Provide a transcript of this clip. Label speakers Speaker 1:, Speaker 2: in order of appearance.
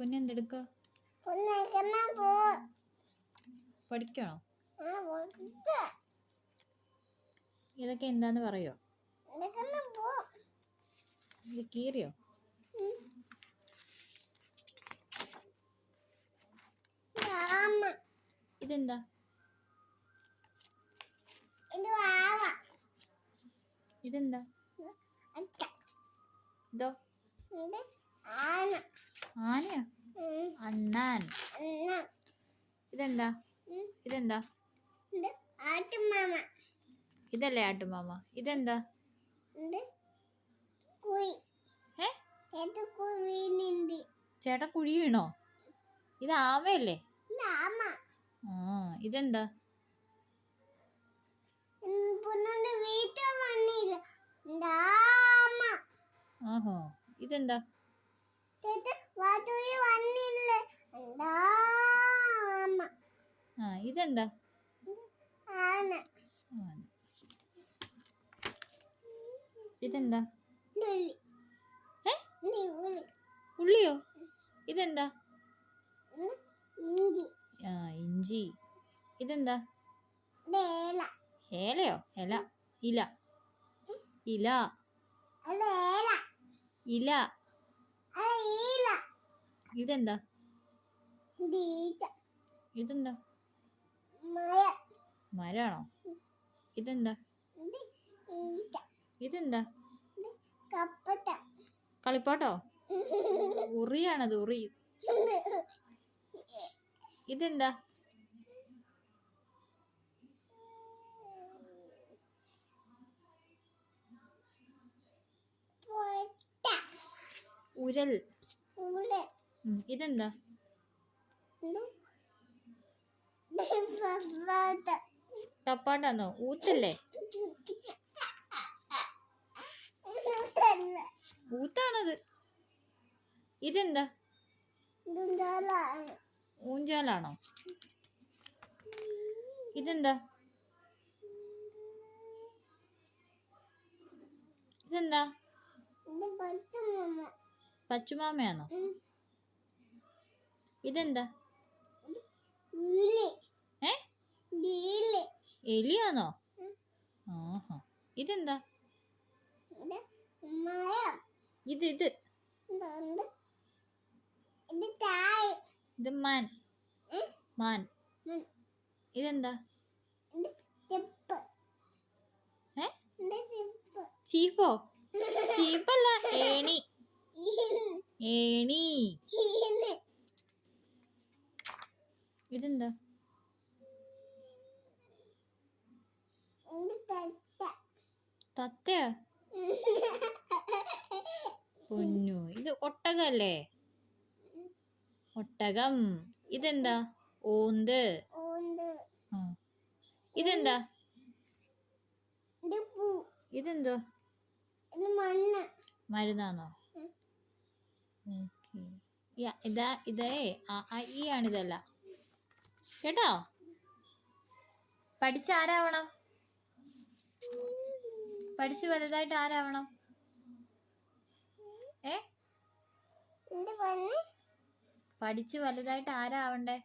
Speaker 1: പൊന്നു എന്തെടുക്ക? പഠിക്കണോ? ഇതൊക്കെ എന്താന്ന് പറയോ? ഇത് കീറിയോ? ഇതെന്താ? ഇതെന്താ? ഇതോ ആനയോ. അണ്ണാൻ. ഇതെന്താ. ഇതെന്താ? ഇതല്ലേ ആട്ടുമാമ. ഇതെന്താ?
Speaker 2: ഇത് കുയി
Speaker 1: ഏ?
Speaker 2: ഏത് കുയിനുണ്ട്
Speaker 1: ചേട്ടാ കുഴി വീണോ? ഇത് ആമയല്ലേ?
Speaker 2: ആമ.
Speaker 1: ആ ഇതെന്താ? ആഹോ ഇതെന്താ
Speaker 2: ഇത് വാതുവി വന്നില്ല ഇത് ആമ
Speaker 1: ആ ഇതെന്താ. ഇതെന്താ? ഉള്ളിയോ? ഇതെന്താ?
Speaker 2: ഇഞ്ചി.
Speaker 1: ആ ഇഞ്ചി. ഇതെന്താ?
Speaker 2: ഹേലയോ
Speaker 1: ഏലയോ? ഇല. ഇല. ഇല. ഇതെന്താ?
Speaker 2: ഇത്
Speaker 1: ഇതെന്താ? മരാണോ? ഇതെന്താ? ഇതെന്താ? കളിപ്പാട്ടോ? ഉറിയാണത് ഉറി. ഇതെന്താ? ഉരൽ. ഇതെന്താ? തപ്പാട്ടാന്നോ ഊത്തല്ലേ? ഊത്താണത്. ഇതെന്താ? ഊഞ്ചാലാണോ? ഇതെന്താ? ഇതെന്താ?
Speaker 2: ഇത് പച്ചമ്മ.
Speaker 1: പച്ചുമാമയാണോ ഇതെന്താ? എലിയാണോ ആഹാ. ഇതെന്താ?
Speaker 2: ഇത്
Speaker 1: ഇത് മാൻ. മാൻ. ഇതെന്താ?
Speaker 2: ചെപ്പ്.
Speaker 1: ചീപ്പല്ല ഏണി. ഏണി. ഇതെന്താ?
Speaker 2: തത്തയാ തത്ത?
Speaker 1: തത്തയോ? പൊന്നു ഇത് ഒട്ടകല്ലേ? ഒട്ടകം. ഇതെന്താ? ഓന്ത്. ഇതെന്താ? ഇതെന്തോ? മരുന്നാണോ ഇതാ ഇതേ. ആ, ഈ ആണിതല്ല. കേട്ടോ? പഠിച്ച ആരാവണം പഠിച്ച് വലുതായിട്ട് ആരാവണം ഏ പഠിച്ച് വലുതായിട്ട് ആരാവണ്ടേ